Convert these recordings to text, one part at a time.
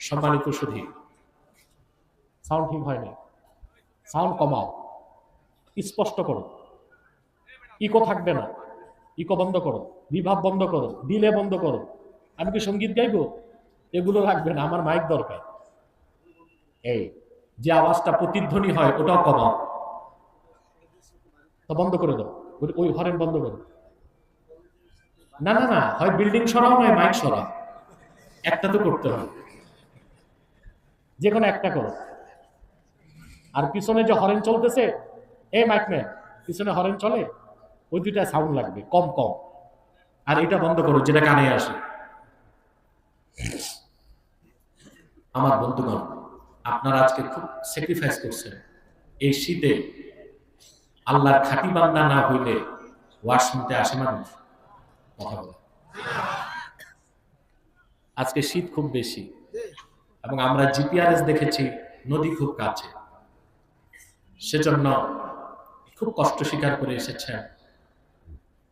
সম্মানিত সুধী সাউন্ড ঠিক হয়নি সাউন্ড কমাও। স্পষ্ট করো। ইকো থাকবে না। ইকো বন্ধ করো। বিভাব বন্ধ করো। দিলে বন্ধ করো। আমি কি সংগীত গাইবো? এগুলো রাখবে না। আমার মাইক দরকার। এই, যে আওয়াজটা প্রতিধ্বনি হয়, ওটাও কমাও। তো বন্ধ করে দাও। ওই- হরেন বন্ধ করো। না না না। হয় বিল্ডিং সরাও, নয় মাইক সরাও। একটা তো করতে হবে। যে কোনো একটা করো। আর পিছনে যে হরেন চলতেছে এ মাইক ম্যান পিছনে হরেন চলে ওই দুইটা সাউন্ড লাগবে কম কম। আর এটা বন্ধ করো যেটা কানে আসে। আমার বন্ধুগণ আপনারা আজকে খুব স্যাক্রিফাইস করছেন। এই শীতে আল্লাহর খাটি বান্দা না হইলে ওয়াজ শুনতে আসে মানুষ। কথা বলে। আজকে শীত খুব বেশি। এবং আমরা জিপিআরএস দেখেছি, নদী খুব কাছে। সেজন্য খুব কষ্ট স্বীকার করে এসেছেন।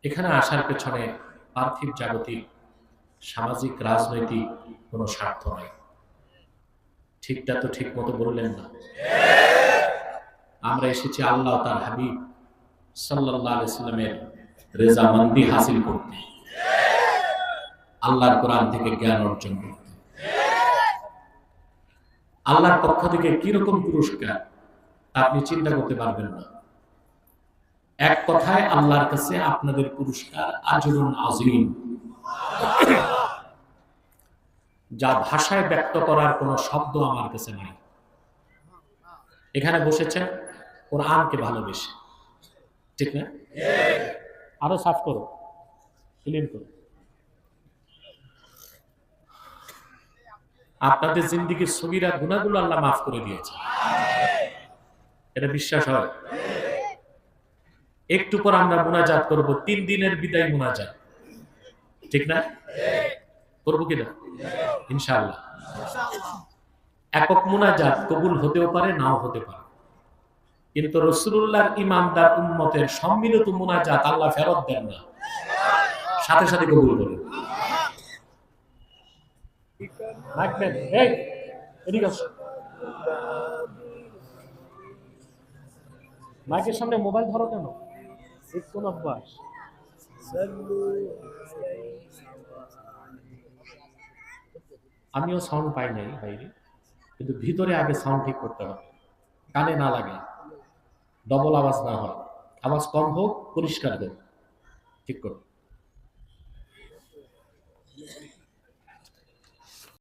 এখানে আসার পেছনে পার্থিব জাগতিক, সামাজিক, রাজনৈতিক কোনো স্বার্থ নয় ঠিকটা তো ঠিক মতো বললেন না। আমরা এসেছি আল্লাহ তার হাবিব সাল্লাহ আলাইস্লামের রেজামন্দি হাসিল করতে। আল্লাহর কোরআন থেকে জ্ঞান অর্জন করতে। আল্লাহর পক্ষ থেকে কীরকম পুরস্কার, আপনি চিন্তা করতে পারবেন না। এক কথায় আল্লাহর কাছে আপনাদের পুরস্কার আজরুন আজিম যা ভাষায় ব্যক্ত করার কোনো শব্দ আমার কাছে নাই। এখানে বসেছেন, কোরআনকে ভালোবেসে। ঠিক না? আরও সাফ করো ক্লিন করো। আপনাদের জিন্দিগির সগিরা গুণাগুলো আল্লাহ মাফ করে দিয়েছে। এটা বিশ্বাস হয়? একটু পর আমরা মোনাজাত করব, তিন দিনের বিদায় মোনাজাত। ঠিক না? করব কিনা ইনশাআল্লাহ। একক মোনাজাত কবুল হতেও পারে, নাও হতে পারে। কিন্তু রসুল্লাহর ইমানদার উম্মতের সম্মিলিত মোনাজাত আল্লাহ ফেরত দেন না। সাথে সাথে কবুল করে রাখবেন। এই, এদিকে। মাইকের সামনে মোবাইল ধরো কেন? কোন অভ্যাস? আমিও সাউন্ড পাই নাই বাইরে, কিন্তু ভিতরে আগে সাউন্ড ঠিক করতে হবে। কানে না লাগে ডবল আওয়াজ না হয়। আওয়াজ কম হোক, পরিষ্কার হোক, ঠিক করো